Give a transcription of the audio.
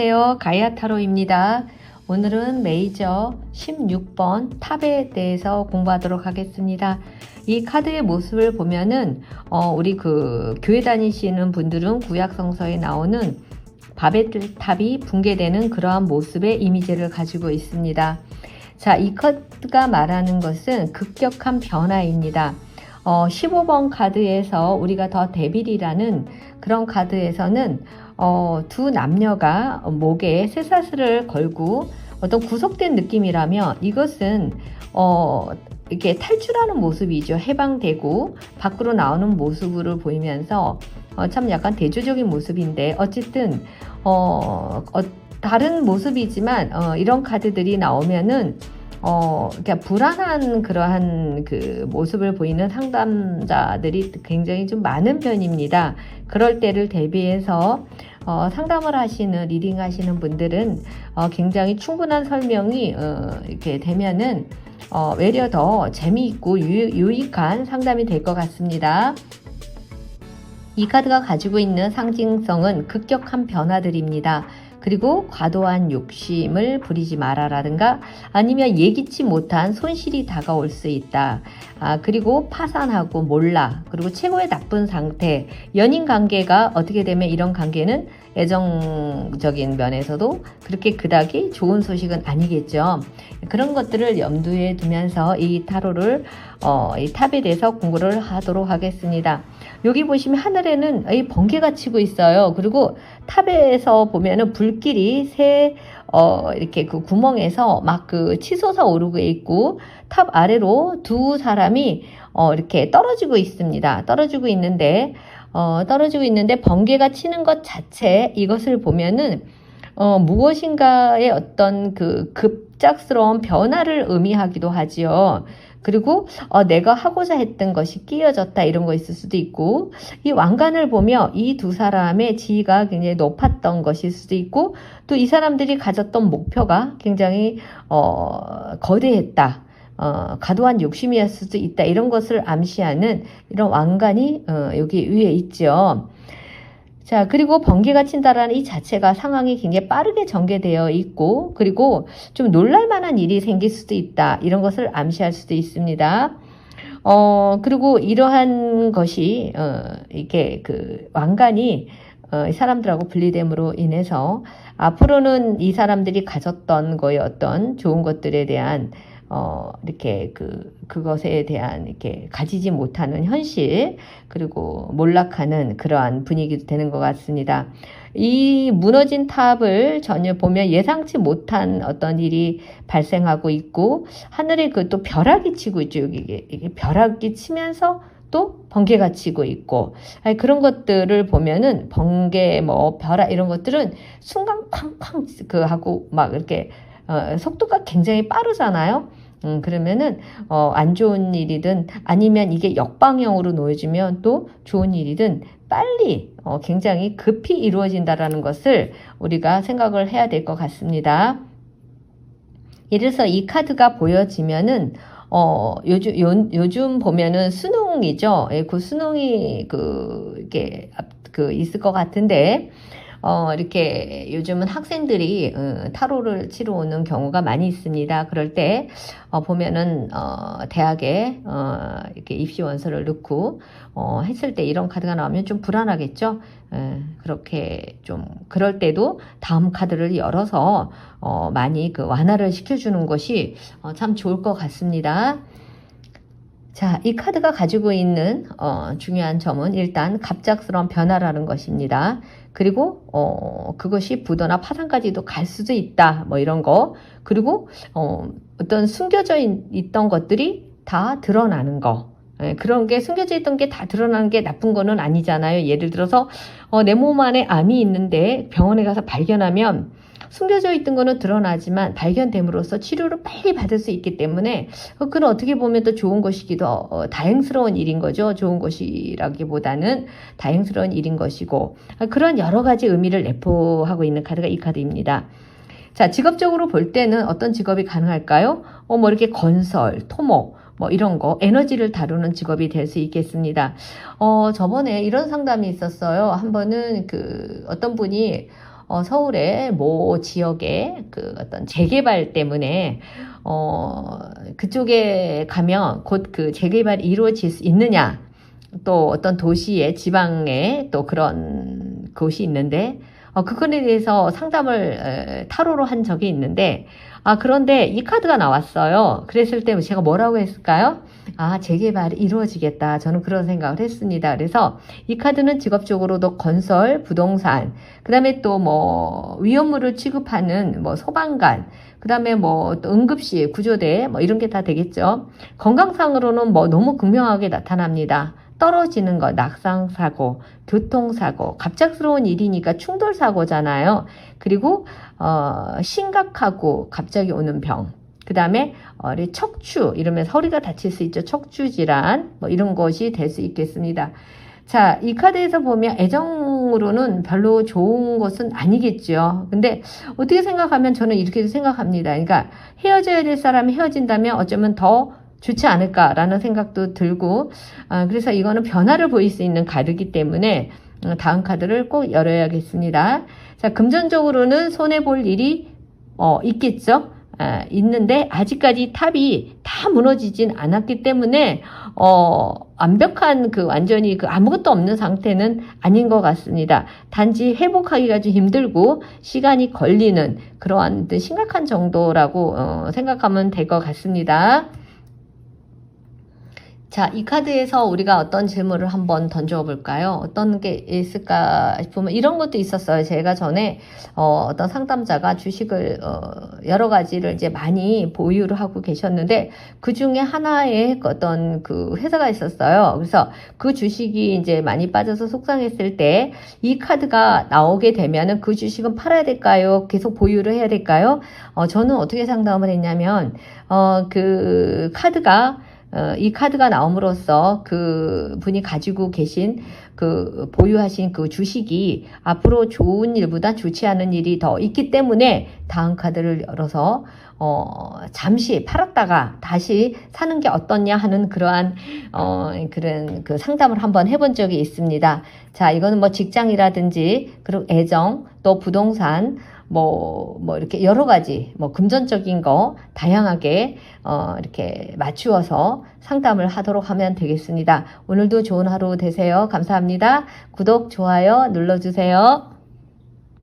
안녕하세요. 가이아 타로입니다. 오늘은 메이저 16번 탑에 대해서 공부하도록 하겠습니다. 이 카드의 모습을 보면은 어, 우리 그 교회 다니시는 분들은 구약 성서에 나오는 바벨 탑이 붕괴되는 그러한 모습의 이미지를 가지고 있습니다. 자, 이 카드가 말하는 것은 급격한 변화입니다. 어, 15번 카드에서 우리가 더 데빌이라는 그런 카드에서는 어, 두 남녀가 목에 쇠사슬을 걸고 어떤 구속된 느낌이라면 이것은 어, 이렇게 탈출하는 모습이죠. 해방되고 밖으로 나오는 모습으로 보이면서 어, 참 약간 대조적인 모습인데 어쨌든 어, 어, 다른 모습이지만 어, 이런 카드들이 나오면은 어, 그러니까 불안한 그러한 그 모습을 보이는 상담자들이 굉장히 좀 많은 편입니다. 그럴 때를 대비해서 어, 상담을 하시는 리딩 하시는 분들은 어, 굉장히 충분한 설명이 어, 이렇게 되면은 어, 외려 더 재미있고 유, 유익한 상담이 될 것 같습니다. 이 카드가 가지고 있는 상징성은 급격한 변화들입니다. 그리고 과도한 욕심을 부리지 마라라든가 아니면 예기치 못한 손실이 다가올 수 있다. 아, 그리고 파산하고 몰라. 그리고 최고의 나쁜 상태. 연인 관계가 어떻게 되면 이런 관계는 애정적인 면에서도 그렇게 그닥이 좋은 소식은 아니겠죠. 그런 것들을 염두에 두면서 이 타로를 어, 이 탑에 대해서 공부를 하도록 하겠습니다. 여기 보시면 하늘에는 이 번개가 치고 있어요. 그리고 탑에서 보면은 불길이 새 어, 이렇게 그 구멍에서 막 그 치솟아 오르고 있고 탑 아래로 두 사람이 어, 이렇게 떨어지고 있습니다. 떨어지고 있는데 어, 떨어지고 있는데 번개가 치는 것 자체 이것을 보면은 어, 무엇인가의 어떤 그 급작스러운 변화를 의미하기도 하지요. 그리고 어, 내가 하고자 했던 것이 끼어졌다 이런 거 있을 수도 있고 이 왕관을 보며 이 두 사람의 지위가 굉장히 높았던 것일 수도 있고 또 이 사람들이 가졌던 목표가 굉장히 어, 거대했다. 어, 과도한 욕심이었을 수도 있다. 이런 것을 암시하는 이런 왕관이 어, 여기 위에 있죠. 자, 그리고 번개가 친다라는 이 자체가 상황이 굉장히 빠르게 전개되어 있고, 그리고 좀 놀랄만한 일이 생길 수도 있다. 이런 것을 암시할 수도 있습니다. 어, 그리고 이러한 것이, 어, 이렇게 그 왕관이 어, 사람들하고 분리됨으로 인해서 앞으로는 이 사람들이 가졌던 거의 어떤 좋은 것들에 대한 어, 이렇게 그, 그것에 대한 이렇게 가지지 못하는 현실, 그리고 몰락하는 그러한 분위기도 되는 것 같습니다. 이 무너진 탑을 전혀 보면 예상치 못한 어떤 일이 발생하고 있고, 하늘에 그 또 벼락이 치고 있죠. 이게, 이게 벼락이 치면서 또 번개가 치고 있고 아니, 그런 것들을 보면은 번개 뭐 벼락 이런 것들은 순간 쾅쾅 그 하고 막 이렇게 어, 속도가 굉장히 빠르잖아요. 음, 그러면은, 어, 안 좋은 일이든 아니면 이게 역방향으로 놓여지면 또 좋은 일이든 빨리, 어, 굉장히 급히 이루어진다라는 것을 우리가 생각을 해야 될 것 같습니다. 들어서 이 카드가 보여지면은, 어, 요즘, 요, 요즘 보면은 수능이죠. 예, 그 수능이 그, 이게, 그, 있을 것 같은데, 어, 이렇게 요즘은 학생들이 어, 타로를 치러 오는 경우가 많이 있습니다. 그럴 때 어, 보면은 어, 대학에 어, 이렇게 입시 원서를 넣고 어, 했을 때 이런 카드가 나오면 좀 불안하겠죠. 에, 그렇게 좀 그럴 때도 다음 카드를 열어서 어, 많이 그 완화를 시켜주는 것이 어, 참 좋을 것 같습니다. 자, 이 카드가 가지고 있는 어, 중요한 점은 일단 갑작스러운 변화라는 것입니다. 그리고 어, 그것이 부도나 파산까지도 갈 수도 있다. 뭐 이런 거. 그리고 어, 어떤 숨겨져 있, 던 것들이 다 드러나는 거. 예, 그런 게 숨겨져 있던 게 다 드러나는 게 나쁜 거는 아니잖아요. 예를 들어서 어, 내 몸 안에 암이 있는데 병원에 가서 발견하면 숨겨져 있던 거는 드러나지만 발견됨으로써 치료를 빨리 받을 수 있기 때문에 어, 그건 어떻게 보면 또 좋은 것이기도 어, 다행스러운 일인 거죠. 좋은 것이라기보다는 다행스러운 일인 것이고 어, 그런 여러 가지 의미를 내포하고 있는 카드가 이 카드입니다. 자, 직업적으로 볼 때는 어떤 직업이 가능할까요? 어, 뭐 이렇게 건설, 토목, 뭐 이런 거 에너지를 다루는 직업이 될 수 있겠습니다. 어 저번에 이런 상담이 있었어요. 한 번은 그 어떤 분이 어, 서울의 모 지역의 그 어떤 재개발 때문에 어, 그쪽에 가면 곧 그 재개발이 이루어질 수 있느냐 또 어떤 도시에 지방에 또 그런 곳이 있는데 어, 그건에 대해서 상담을 에, 타로로 한 적이 있는데 아 그런데 이 카드가 나왔어요. 그랬을 때 제가 뭐라고 했을까요? 아 재개발이 이루어지겠다. 저는 그런 생각을 했습니다. 그래서 이 카드는 직업적으로도 건설, 부동산, 그 다음에 또 뭐 위험물을 취급하는 뭐 소방관, 그 다음에 뭐또 응급실, 구조대 뭐 이런 게 다 되겠죠. 건강상으로는 뭐 너무 극명하게 나타납니다. 떨어지는 것, 낙상사고, 교통사고, 갑작스러운 일이니까 충돌사고잖아요. 그리고, 어, 심각하고 갑자기 오는 병. 그 다음에, 어, 이 척추, 이러면 허리가 다칠 수 있죠. 척추 질환, 뭐 이런 것이 될 수 있겠습니다. 자, 이 카드에서 보면 애정으로는 별로 좋은 것은 아니겠죠. 근데 어떻게 생각하면 저는 이렇게 생각합니다. 그러니까 헤어져야 될 사람이 헤어진다면 어쩌면 더 좋지 않을까라는 생각도 들고, 아, 그래서 이거는 변화를 보일 수 있는 카드이기 때문에 어, 다음 카드를 꼭 열어야겠습니다. 자, 금전적으로는 손해 볼 일이 어, 있겠죠? 아, 있는데 아직까지 탑이 다 무너지진 않았기 때문에 어, 완벽한 그 완전히 그 아무것도 없는 상태는 아닌 것 같습니다. 단지 회복하기가 좀 힘들고 시간이 걸리는 그러한 심각한 정도라고 어, 생각하면 될 것 같습니다. 자, 이 카드에서 우리가 어떤 질문을 한번 던져볼까요? 어떤 게 있을까 싶으면 이런 것도 있었어요. 제가 전에 어, 떤 상담자가 주식을 어, 여러 가지를 이제 많이 보유를 하고 계셨는데 그 중에 하나의 어떤 그 회사가 있었어요. 그래서 그 주식이 이제 많이 빠져서 속상했을 때 이 카드가 나오게 되면은 그 주식은 팔아야 될까요? 계속 보유를 해야 될까요? 어, 저는 어떻게 상담을 했냐면 어, 그 카드가 어, 이 카드가 나옴으로써 그 분이 가지고 계신 그 보유하신 그 주식이 앞으로 좋은 일보다 좋지 않은 일이 더 있기 때문에 다음 카드를 열어서 어, 잠시 팔았다가 다시 사는 게 어떻냐 하는 그러한 어, 그런 그 상담을 한번 해본 적이 있습니다. 자, 이거는 뭐 직장이라든지 그리고 애정 또 부동산 뭐, 뭐, 이렇게 여러 가지, 뭐, 금전적인 거, 다양하게, 어, 이렇게 맞추어서 상담을 하도록 하면 되겠습니다. 오늘도 좋은 하루 되세요. 감사합니다. 구독, 좋아요 눌러주세요.